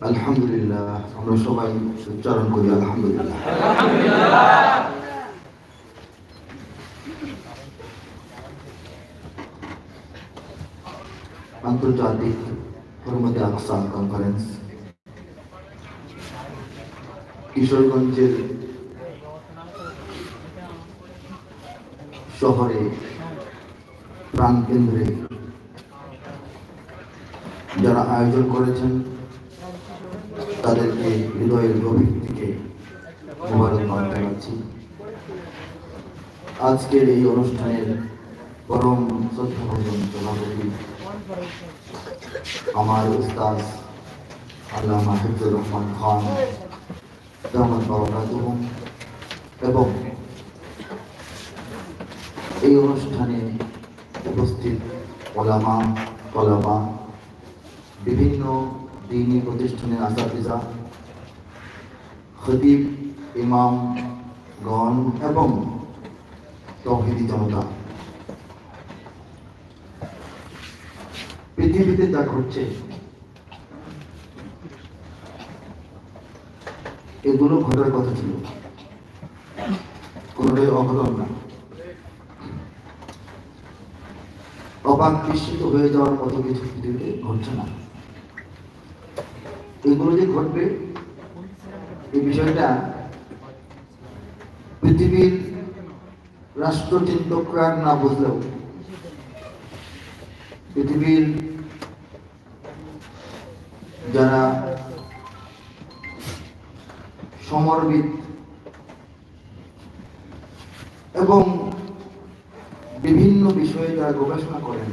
আলহামদুলিল্লাহ, আমরা সবাই উচ্চারণ করি আলহামদুলিল্লাহ। আন্তর্জাতিক হরমতে আকসা কনফারেন্স কিশোরগঞ্জের শহরে প্রাণকেন্দ্রে যারা আয়োজন করেছেন তাদেরকে হৃদয়ের গভীর থেকে মোবারকবাদ জানাচ্ছি আজকের এই অনুষ্ঠানের পরম শ্রদ্ধাভজন আমার উস্তাদ আল্লামা হিফজুর রহমান খান জামান বাবাকাতুহ এবং এই অনুষ্ঠানে উপস্থিত ওলামা কলামা বিভিন্ন দিনী প্রতিষ্ঠানের আসাদিজা খতিব ইমাম গণ এবং তহিদি জনতা পৃথিবীতে যা ঘটছে এগুলো ঘটার কথা ছিল কোনোটাই অঘটন না অবাক বিস্মিত হয়ে যাওয়ার মতো কিছু পৃথিবীতে ঘটছে না এগুলো যে ঘটবে এই বিষয়টা পৃথিবীর রাষ্ট্রচিন্তকরা না বুঝলেও পৃথিবীর যারা সমরবিদ এবং বিভিন্ন বিষয়ে যারা গবেষণা করেন,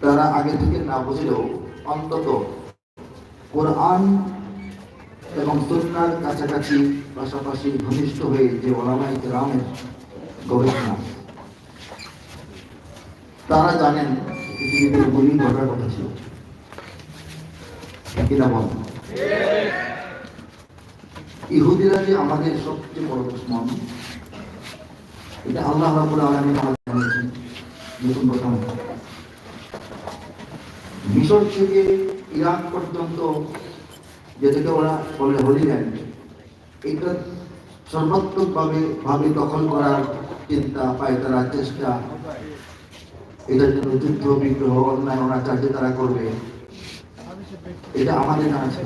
তারা আগে থেকে না বুঝলেও অন্তত কোরআন এবং সুন্নার কাছাকাছি পাশাপাশি ঘনিষ্ঠ হয়ে যে ওলামাই গ্রামের গবেষণা, তারা জানেন পৃথিবীতে গুলি ঘটার কথা ছিল। ইহুদিরা যে আমাদের সবচেয়ে বড় দুশ্মন, এটা আল্লাহ রাবুল আলমিন আমাদের নতুন নয়। মিশর থেকে ইরান পর্যন্ত, যেটাকে ওরা বলে হলিল্যান্ড এটা সর্বাত্মকভাবে ভাবে দখল করার চিন্তা পায়তারা চেষ্টা। এটার জন্য যুদ্ধ, বিগ্রহ, অন্যায় অনাচার্য তারা করবে। এটা আমাদের না আছে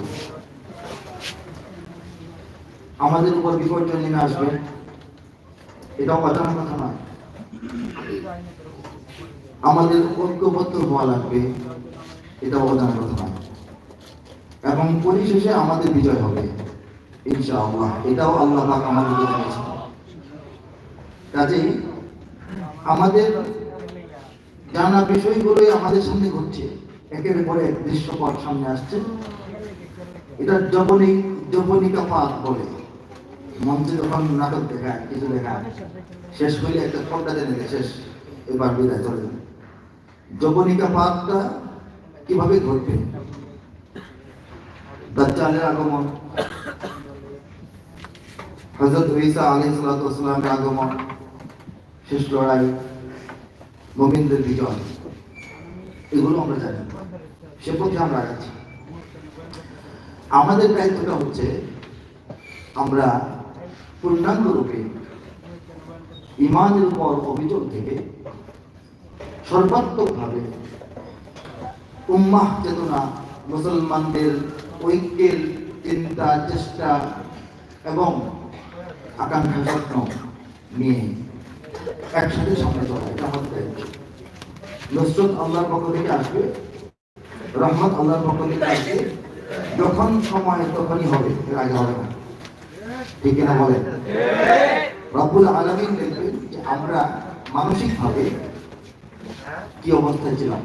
আমাদের উপর বিপর্যয় নেমে আসবে। এটাও অজানা কথা নয়। আমাদের ঐক্যবদ্ধ হওয়া লাগবে। এটাও অজানা কথা এবং পরিশেষে আমাদের বিজয় হবে, ইনশাআল্লাহ। এটাও আল্লাহ পাক জানিয়েছেন কাজেই আমাদের জানা বিষয়গুলোই আমাদের সামনে ঘটছে। একের পরে এক দৃশ্যপট সামনে আসছে। এটা জবনী জবনিকা পাত বলে, মঞ্চে যখন নাটক দেখায়, কিছু দেখায়, শেষ হইলে একটা পর্দা টেনে শেষ, এবার বিদায় চলে যাবে জবনিকা পাতটা কীভাবে ঘটবে দাজ্জালের আগমন। হযরত ঈসা আলাইহিস সালাতু ওয়াসসালামের আগমন। শেষ লড়াই। মুমিনদের বিজয়। এগুলো আমরা জানি। সে পথে আমরা আগাচ্ছি। আমাদের দায়িত্বটা হচ্ছে আমরা পূর্ণাঙ্গ রূপে ইমানের উপর অভিযোগ থেকে সর্বাত্মকভাবে উম্মাহ চেতনা, মুসলমানদের ঐক্যের চিন্তা, চেষ্টা এবং আকাঙ্ক্ষা স্বপ্ন নিয়ে একসাথে সামনে চলা। এটা আমাদের দায়িত্ব নসরত আল্লাহর পক্ষ থেকে আসবে, রহমত আল্লাহর পক্ষ থেকে আসবে। যখন সময় তখনই হবে, এর আগে হবে না। ঠিক কিনা বলেন? রব্বুল আলমিন দেখবেন যে আমরা মানসিকভাবে কি অবস্থায় ছিলাম?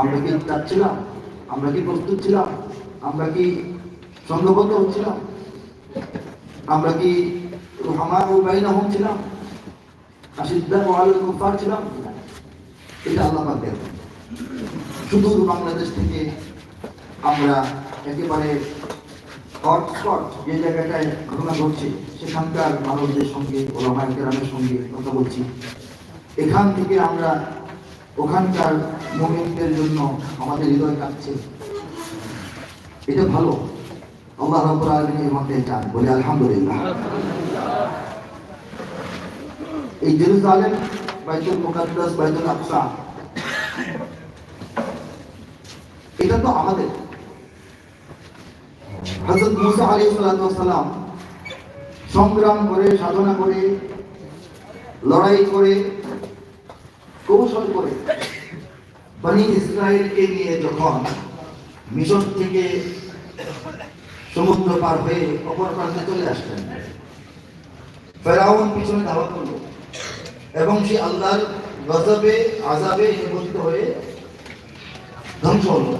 আমরা কি চাচ্ছিলাম আমরা কি প্রস্তুত ছিলাম? আমরা কি সংঘবদ্ধ হচ্ছিলাম? আমরা কি রহমান ও বাইনাহুম ছিলাম? আশিদ্দা ও কুফার ছিলাম? এটা আল্লাহ পাক দেখেন সুদূর বাংলাদেশ থেকে আমরা একেবারে হটস্পট যে জায়গাটায় ঘটনা ঘটছে, সেখানকার মানুষদের সঙ্গে, ওলামায় গ্রামের সঙ্গে কথা বলছি। এখান থেকে আমরা ওখানকার মোমেন্টের জন্য আমাদের হৃদয় কাঁপছে। এটা ভালো। আল্লাহ আলামিন চান বলে আলহামদুলিল্লাহ। এই জেরুজালেম বাইতুল মুকাদ্দাস, বাইতুল আকসা, এটা তো আমাদের। হযরত মুসা আলাইহিস সংগ্রাম করে, সাধনা করে, লড়াই করে কৌশল করে। বনি ইসরায়েলকে নিয়ে যখন মিশর থেকে সমুদ্র পার হয়ে অপর প্রান্তে চলে আসলেন, ফেরাউন পিছনে ধাওয়া করল এবং সে আল্লাহর গজবে আজাবে নিবদ্ধ হয়ে ধ্বংস হলো।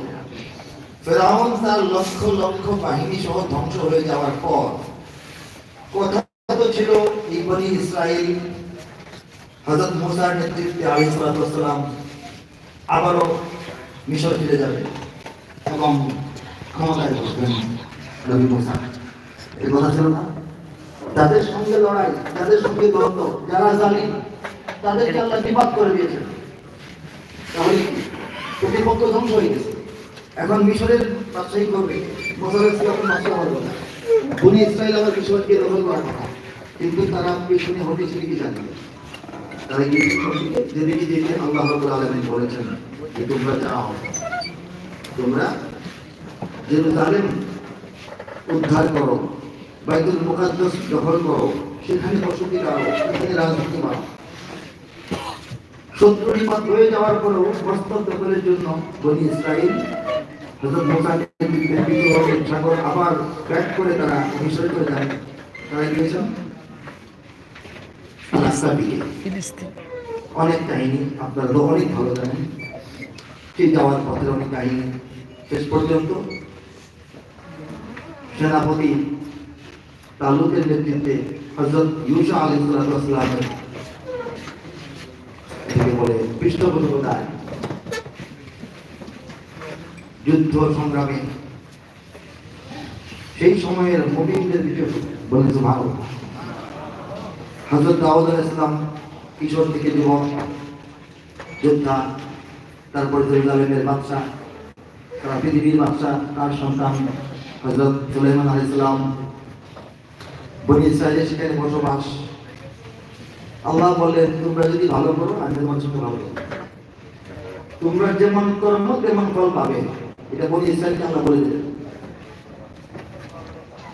ফেরাউন তার লক্ষ লক্ষ বাহিনী সহ ধ্বংস হয়ে যাওয়ার পর, কথা তো ছিল, এই বনি ইসরায়েল হজরত মুসার নেতৃত্বে আলিসালাম আবারও মিশর ফিরে যাবে। এবং ক্ষমতায় বসবেন নবী মুসা। এই কথা ছিল না? যাদের সঙ্গে লড়াই যাদের সঙ্গে দ্বন্দ্ব, যারা জালিম, তাদেরকে আল্লাহ বিপাদ করে দিয়েছেন। তাহলে? প্রতিপক্ষ ধ্বংস হয়ে গেছে। এখন মিশরের বাদশাহী করবে। মোসারের সিরাপুর বাদশাহ হবে না। বনি ইসরায়েল আবার মিশরকে দখল করার কথা। কিন্তু তারা পেছনে হটেছিল কি জানি তারা গিয়ে যেদিকে আল্লাহ রাব্বুল আলামিন বলেছেন যে তোমরা যাও, তোমরা জেরুজালেম উদ্ধার করো, বাইতুল মুকাদ্দাস দখল করো, সেখানে বসতি রাখো সেখানে রাজনীতি মারো শত্রু নিপাত হয়ে যাওয়ার পরেও বস্ত্র দখলের জন্য বনি ইসরায়েল হযরত মুসা সাগর আবার ব্যাক করে তারা মিশরে চলে যায়। তারা গিয়েছেন। দিকে ফিলিস্তিন। অনেক কাহিনী আপনারা অনেক ভালো জানেন। সেই যাওয়ার পথের অনেক কাহিনী শেষ পর্যন্ত। সেনাপতি তালুকের নেতৃত্বে হজরত ইউসা আলী সালামের বলে পৃষ্ঠপোষকতায় যুদ্ধ সংগ্রামে। সেই সময়ের মুমিনদের দিকে বলেছে ভালো। হজরত দাউদ আলাইহিস সালাম কিশোর থেকে যুবক, যোদ্ধা, তারপর জেরুজালেমের বাদশাহ তারা পৃথিবীর বাদশাহ তার সন্তান হজরত সুলাইমান আলাইহিস সালাম। বনি ইসরায়েলের সেখানে বসবাস। আল্লাহ বললেন, তোমরা যদি ভালো করো, আমি তোমার সঙ্গে ভালো করব। তোমরা যেমন কর্ম তেমন ফল পাবে। এটা বনি ইসরায়েলকে আল্লাহ বলে দিলেন।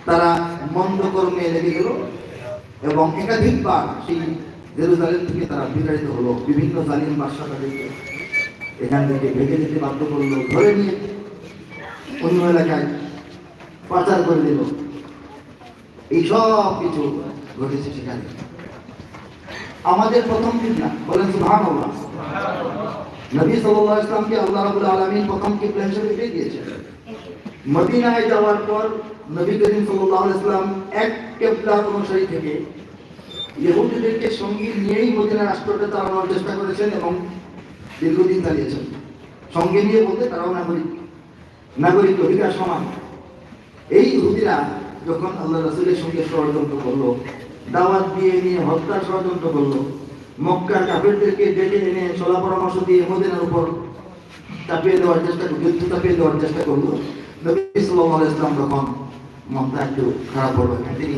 তারা মন্দ কর্মে লেগে গেল। এবং একাধিকবার সেই জেরুজালেম থেকে তারা বিতাড়িত হলো। বিভিন্ন জালিম বাদশা তাদেরকে এখান থেকে ভেঙে যেতে বাধ্য করল ধরে নিয়ে অন্য এলাকায় পাচার করে দিল। এই সব কিছু ঘটেছে সেখানে। আমাদের প্রথম ফিতনা বলেন আল্লাহ নবী সাল্লাল্লাহু আলাইহি ইসলামকে আল্লাহ রাব্বুল আলামিন প্রথম কিবলা হিসেবে দিয়েছেন? মদিনায় যাওয়ার পর নবী করিম ইসলাম এক কিবলা অনুসারী থেকে ইহুদিদেরকে সঙ্গে নিয়েই মদিনা রাষ্ট্রটা চালানোর চেষ্টা করেছেন এবং দীর্ঘদিন চালিয়েছেন। সঙ্গে নিয়ে বলতে তারাও নাগরিক। নাগরিক অধিকার সমান। এই ইহুদিরা যখন আল্লাহ রাসূলের সঙ্গে ষড়যন্ত্র করল, দাওয়াত দিয়ে নিয়ে হত্যার ষড়যন্ত্র করল, মক্কার কাফেরদেরকে ডেকে এনে সলা পরামর্শ দিয়ে মদিনার উপর চাপিয়ে দেওয়ার চেষ্টা যুদ্ধ চাপিয়ে দেওয়ার চেষ্টা করল। নবী ওয়াসাল্লাম তখন মনটা একটু খারাপ হলো তিনি